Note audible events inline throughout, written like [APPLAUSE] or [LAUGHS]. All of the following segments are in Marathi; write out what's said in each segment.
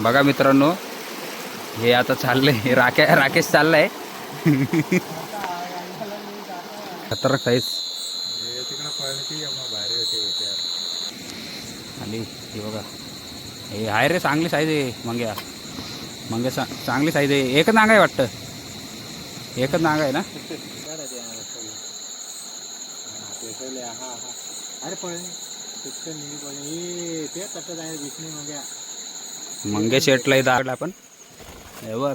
बघा मित्रांनो हे आता चाललंय. [LAUGHS] राके राकेश चाललाय. [LAUGHS] खतरनाक साईज आणि हे बघा. हे आहे रे चांगली साईज आहे मंग्या. मंग्या चा चांगली साईज आहे. एकच नांग आहे वाटतं. एकच नांग आहे ना? अरे पण ते तसं आहे विष्णू मग मंगेश शेटला इथं आडला आपण. हे बघ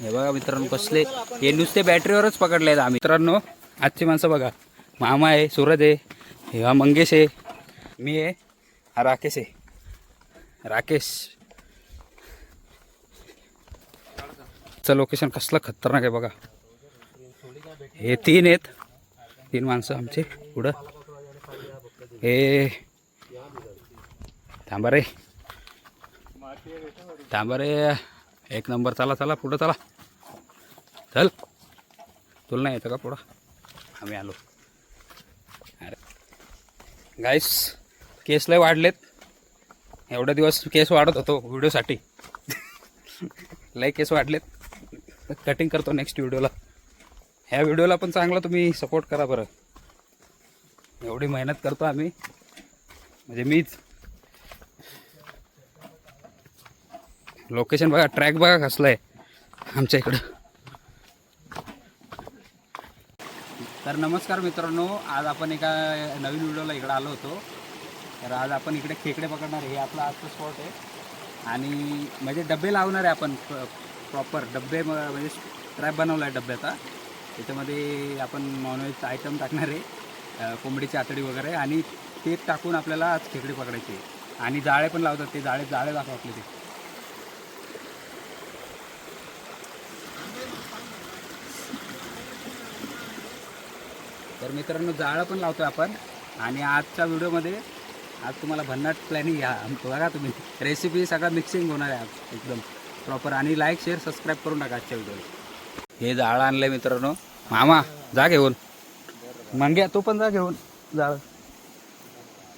हे बघा मित्रांनो कसले. हे नुसते बॅटरीवरच पकडले आहेत आम्ही. मित्रांनो आजची माणसं बघा. मामा आहे सूरज आहे हे हा मंगेश आहे. मी आहे हा राकेश आहे. राकेश. चं लोकेशन कसलं खतरनाक आहे बघा. हे तीन आहेत. तीन माणसं आमचे पुढं. हे. थांबा रे. थांबा रे. एक नंबर चला चला पुढं चला. चल. तुला नाही येतं का पुढं? आम्ही आलो. अरे. गाईस केस लय वाढलेत. एवढे दिवस केस वाढत होतो व्हिडिओसाठी. लय केस वाढलेत. कटिंग करतो नेक्स्ट व्हिडिओला. ह्या व्हिडिओला पण चांगला तुम्ही सपोर्ट करा बरं. एवढी मेहनत करतो आम्ही. म्हणजे मीच. लोकेशन बघा ट्रॅक बघा कसलं आहे आमच्या इकडं. तर नमस्कार मित्रांनो आज आपण एका नवीन व्हिडिओला इकडं आलो होतो. तर आज आपण इकडे खेकडे पकडणार हे आपलं आजचं स्पॉट आहे. आणि म्हणजे डबे लावणार आहे आपण प्रॉपर डबे म्हणजे ट्रॅप बनवला आहे डब्याचा त्याच्यामध्ये आपण नॉनव्हेज आयटम टाकणार आहे. कोंबडीची आतडी वगैरे. आणि ते टाकून आपल्याला आज खेकडे पकडायचे. आणि जाळे पण लावतात ते. जाळे जाळे दाखवा आपले ते तर मित्रांनो जाळं पण लावतो आपण. आणि आजच्या व्हिडिओमध्ये आज तुम्हाला भन्नाट प्लॅनिंग घ्या बघा तुम्ही. रेसिपी सगळं मिक्सिंग होणार आहे आज एकदम. प्रॉपर आणि लाईक शेअर सबस्क्राईब करून टाका आजच्या व्हिडिओला. हे जाळं आणलं मित्रांनो. मामा जा घेऊन. मंग्या तू पण जा घेऊन. जाळ.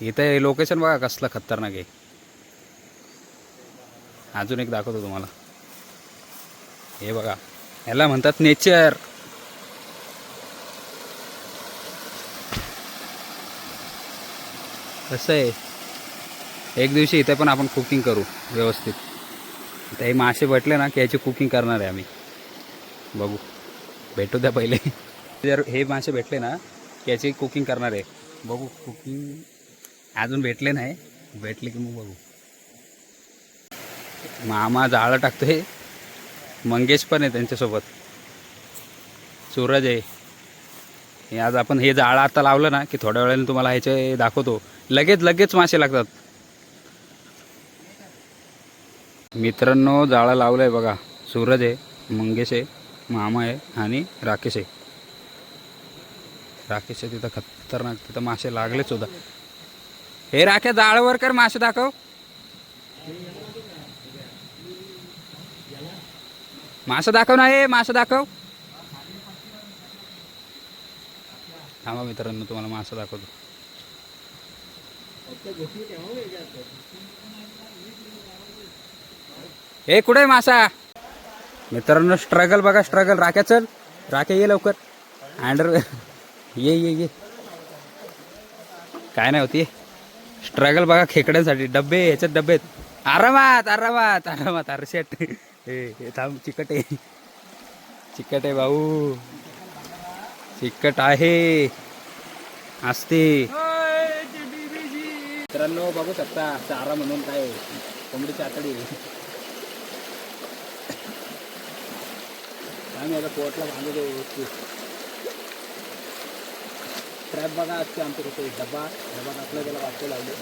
इथं लोकेशन बघा कसलं खतरनाक आहे. अजून एक दाखवतो तुम्हाला. हे बघा. ह्याला म्हणतात नेचर कसं आहे. एक दिवशी इथे पण आपण कुकिंग करू व्यवस्थित. आता हे मासे भेटले ना की याची कुकिंग करणार आहे आम्ही. बघू. भेटू द्या पहिले. जर हे मासे भेटले ना की याची कुकिंग करणार आहे. बघू कुकिंग अजून भेटले नाही. भेटले की मग बघू. मामा जाळं टाकतो हे मंगेश पण आहे त्यांच्यासोबत. सूरज आहे. हे आज आपण हे जाळं आता लावलं ना की थोड्या वेळाने तुम्हाला ह्याचे दाखवतो. लगेच लगेच मासे लागतात. मित्रांनो जाळं लावलं आहे बघा. सूरज आहे मंगेश आहे मामा आहे आणि राकेश आहे. राकेश आहे तिथं खतरनाक तिथं मासे लागलेच सुद्धा हे राखे जाळवर कर मासे दाखव. मासे दाखव ना हे मासे दाखव. थांबा मित्रांनो तुम्हाला मासा दाखवतो. हे कुठे आहे मासा? मित्रांनो स्ट्रगल बघा स्ट्रगल राख्या चल. राख्या ये लवकर. अंडर ये ये ये. काय नाही होती स्ट्रगल बघा खेकड्यांसाठी. डब्बे ह्याच्यात डब्बे आहेत. आरामात आरामात आरामात. अरे हे थांब चिकट आहे. चिकट आहे भाऊ. चिकट आहे. असते मित्रांनो बघू शकता चारा म्हणून काय कोंबडीची आतडी आम्ही आता पोटला बांधू दे ट्रॅप बघा असते आमच्या कसं डबा डबा टाकला त्याला वाटते लावले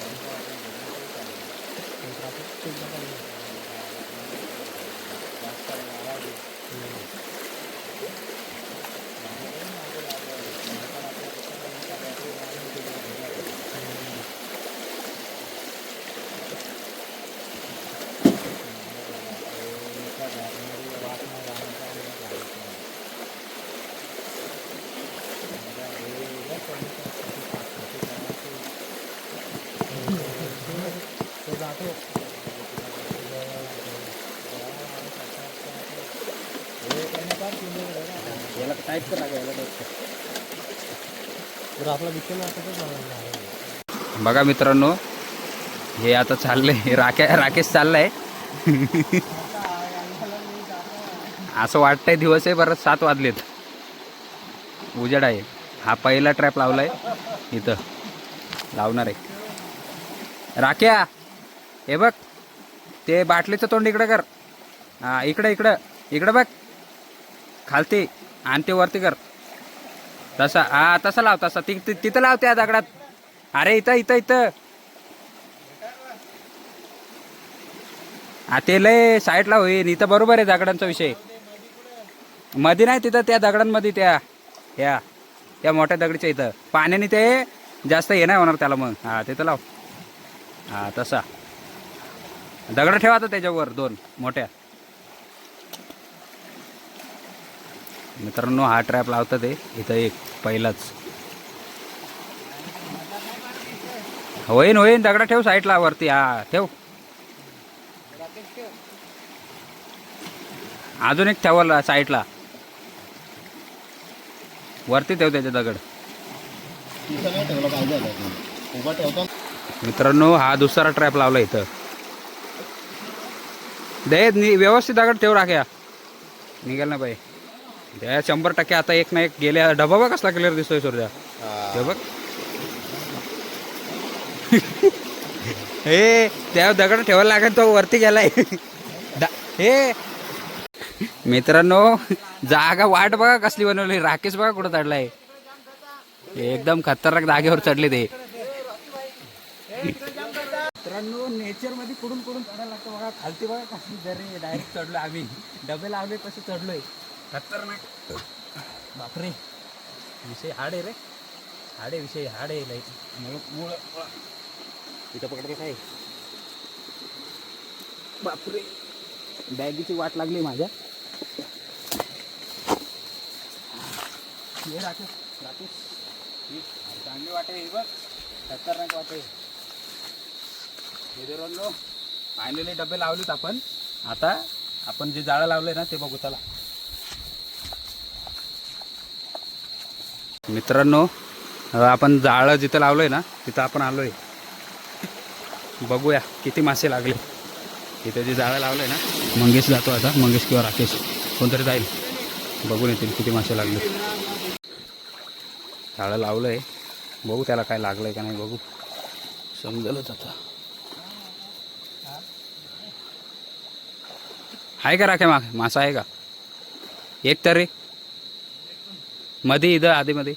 बघा मित्रांनो हे आता चाललंय. राके राकेश चाललाय. असं वाटतंय दिवस आहे बरं सात वाजलेत. उजेड आहे. हा पहिला ट्रॅप लावलाय. इथं. लावणार आहे. राख्या हे बघ. ते बाटलीचं तोंड इकडं कर. हा इकडं इकडं. इकडं बघ. खालती. आणि ते वरती कर. तसा हा तसं लाव तसा. ति ति- तिथं लाव त्या दगडात. अरे इथं इथं इथं. हा ते लय साईडला होईल इथं बरोबर आहे दगडांचा विषय. मध्ये नाही तिथं त्या दगडांमध्ये त्या या त्या मोठ्या दगडीच्या इथं. पाण्याने ते जास्त हे नाही होणार त्याला मग. हा तिथं लाव. हा तसा. दगड ठेवा आता त्याच्यावर दोन मोठ्या. मित्रांनो हा ट्रॅप लावतात ते. इथं एक पहिलाच. होईन होईन दगड ठेव साईडला वरती. हा ठेव. अजून एक ठेवला साईडला वरती ठेव त्याचे दगड. मित्रांनो हा दुसरा ट्रॅप लावला इथं. दे व्यवस्थित दगड ठेव राख्या. निघाल ना बाई. द्या शंभर टक्के आता एक ना एक गेल्या डबा बघ कसला क्लिअर दिसतोय सूर्या हे. बघ. हे त्या दगड ठेवायला लागेल तो वरती गेलाय. हे. मित्रांनो जागा वाट बघा कसली बनवली. राकेश बघा कुठं चढलाय. एकदम खतरनाक जागेवर चढले ते. मित्रांनो नेचरमध्ये कुडून कुडून चढायला लागतं बघा. खालती बघा कसली जरी डायरेक्ट चढलो आम्ही. डबे लावले तसे चढलोय. खतरनाक. बापरे. विषय हाड आहे रे. हाड आहे विषय हाड आहे लई. मुळ मुळ तिथं पकडलं काय बापरे. बॅगीची वाट लागली माझ्या. ये राकेश राकेश. ही चांगली वाट आहे ही बघ. खतरनाक वाट आहे. फायनली डबे लावलेत आपण. आता आपण जे जाळं लावलंय ना ते बघू त्याला मित्रांनो आपण जाळं जिथं लावलं आहे ना तिथं आपण आलो आहे बघूया किती मासे लागले. इथं जे जाळं लावलं आहे ना मंगेश जातो आता मंगेश किंवा राकेश कोणतरी जाईल. बघून येतील किती मासे लागले. जाळं लावलं आहे बघू त्याला काय लागलंय का नाही बघू. समजलंच आता. आहे का राखे मा मासा आहे का? एक तरी मध्ये इथं आधी मध्ये.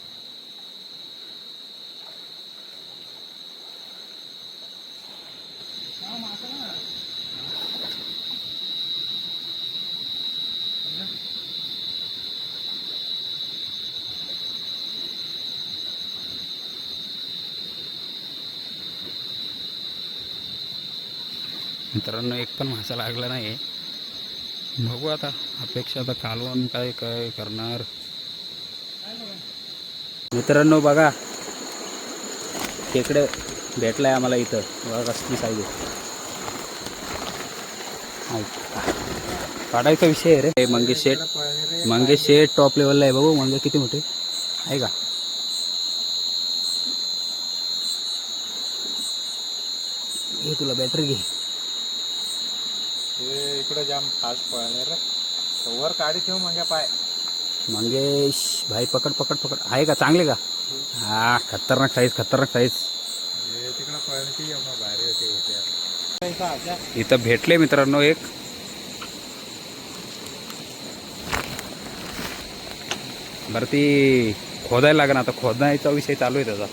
मित्रांनो एक पण मासा लागला नाही बघू आता अपेक्षा आता कालवण काय काय करणार. मित्रांनो बघा खेकडे भेटलाय आम्हाला इथं. बघा कसली साईज आहे. काढायचा विषय आहे रे. हे मंगेश शेठ. मंगेश शेठ टॉप लेवलला आहे बघू. मंगेश किती मोठे? आहे का? घे तुला बॅटरी घे. हे इकडे जाम फास्ट पळणार रे. वर काढी ठेव म्हणजे पाय. मंगेश भाई पकड पकड पकड. आहे का? चांगले का? हा खतरनाक साईज खतरनाक साईज इथं भेटले मित्रांनो एक. बरं ती खोदायला लागेल आता. खोदायचा विषय चालू आहे त्याचा.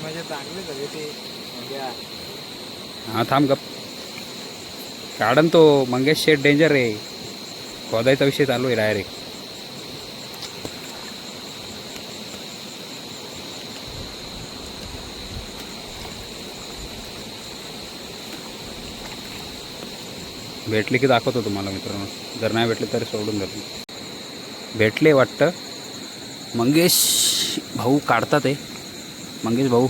म्हणजे चांगले सगळे ते. हा थांब गप। काढन तो मंगेश शेठ डेंजर आहे खोदायचा विषय चालू आहे डायरेक्ट भेटले की दाखवतो तुम्हाला मित्रांनो. जर नाही भेटले तरी सोडून देतो. भेटले वाटतं. मंगेश भाऊ काढतात आहे मंगेश भाऊ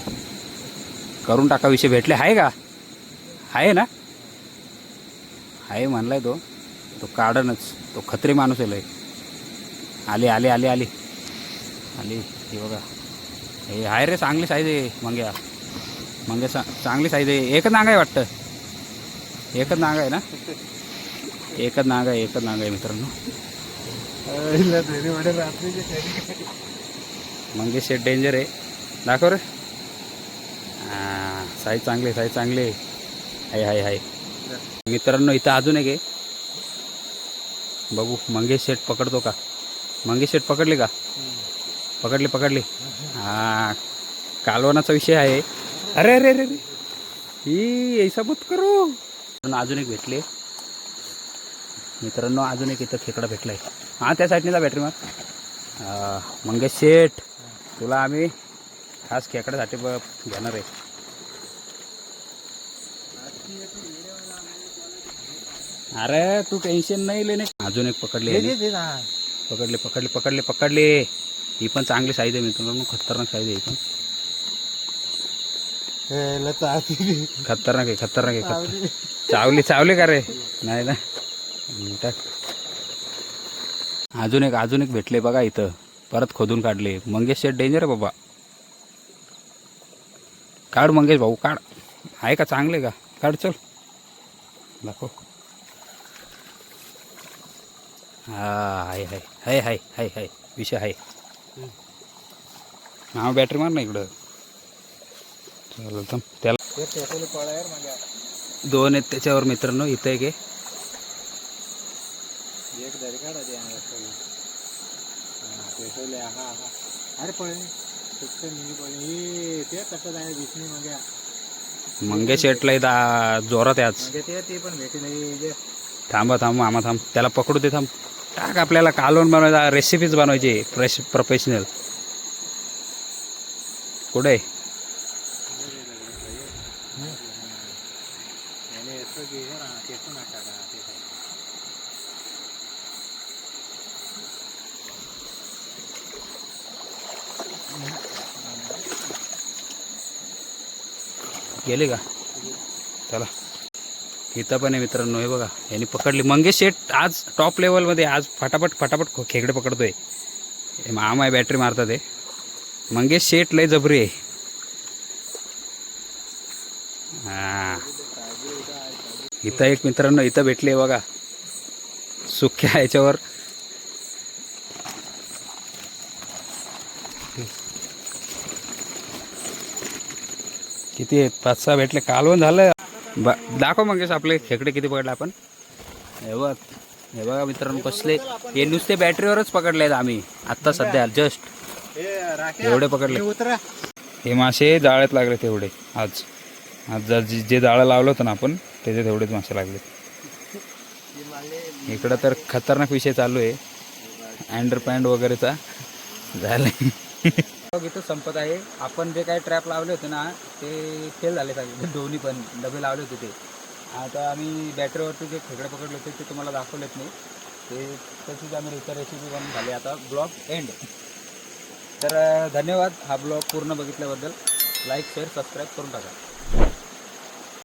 करून टाका विषय. भेटले आहे का? आहे ना? आहे म्हणलाय तो. तो काढणच. तो खत्री माणूस आहे लय. आली आली आली आली. आली. हे बघा. हे आहे रे चांगली साईज आहे मंग्या. मंग्या चा चांगली साईज आहे. एकच नांग आहे वाटतं. एकच नांग आहे ना? एकच नांग आहे एकच नांग आहे मित्रांनो. मंगेश शेट डेंजर आहे. दाखव रे. हां साईज चांगली आहे साईज चांगली आहे. आहे आहे आहे मित्रांनो इथं अजून एक आहे. बघू मंगेश शेट पकडतो का? मंगेश शेट पकडले का? पकडली पकडली. हां कालवनाचा विषय आहे. अरे अरे अरे अरे. ही ऐसा मत करू. अजून एक भेटले. मित्रांनो अजून एक इथं खेकडा भेटलाय. हां त्या साईडने जा बॅटरी मग मंगेश शेठ तुला आम्ही खास खेकड्यासाठी घेणार आहे. अरे तू टेन्शन नाही लेणे. अजून एक पकडली. पकडली पकडली पकडली पकडली. ही पण चांगली साईज आहे मित्रांनो खतरनाक साईज आहे ही पण. खतरनाक आहे खतरनाक आहे खतर चावली. चावली का रे? नाही ना. हम्म, टाक अजून एक अजून एक भेटले बघा इथं. परत खोदून काढले. मंगेश शेट डेंजर आहे बाबा. काढ मंगेश भाऊ काढ. आहे का चांगले का? काढ चल. दाखव. हा आहे आहे आहे आहे आहे आहे विषय आहे हा बॅटरी मार ना इकडं. चालेल त्याला दोन आहेत त्याच्यावर मित्रांनो इथं एक मग मंगेश शेटला जोरात आज. थांबा थांब मामा थांब. त्याला पकडू दे थांब. टाक आपल्याला कालवण बनवायचा रेसिपीच बनवायची प्रेश प्रोफेशनल कुठे? आहे? गेले का? चला. इथं पण आहे मित्रांनो हे बघा. यांनी पकडली. मंगेश शेट आज टॉप लेवलमध्ये आज फटाफट फटाफट खेकडे पकडतोय. हे मामा आहे बॅटरी मारतात हे. मंगेश शेट लय जबरी आहे. इथं एक मित्रांनो इथं भेटले बघा. सुक्या याच्यावर किती आहेत पाच सहा भेटले. कालवण झालं. ब दाखव मंगेश आपले खेकडे किती पकडले आपण. हे बघ हे बघा मित्रांनो कसले. हे नुसते बॅटरीवरच पकडले आहेत आम्ही. आत्ता सध्या जस्ट एवढे पकडले. हे मासे जाळ्यात लागले तेवढे आज. आज जे जे जाळं लावलं होतं ना आपण त्याचे तेवढेच मासे लागले इकडं तर खतरनाक विषय चालू आहे. अँडर पॅन्ट वगैरेचा. झालं इथं संपत आहे. आपण जे काही ट्रॅप लावले होते ना ते फेल झाले पाहिजे. [LAUGHS] दोन्ही पण डबे लावले होते ते. आता आम्ही बॅटरीवरती जे खेकडे पकडले होते ते तुम्हाला दाखवलेत नाही ते तशीच आम्ही इतर रेसिपी बनवून झाली. आता ब्लॉग एंड तर धन्यवाद हा ब्लॉग पूर्ण बघितल्याबद्दल. लाईक शेअर सबस्क्राईब करून टाका.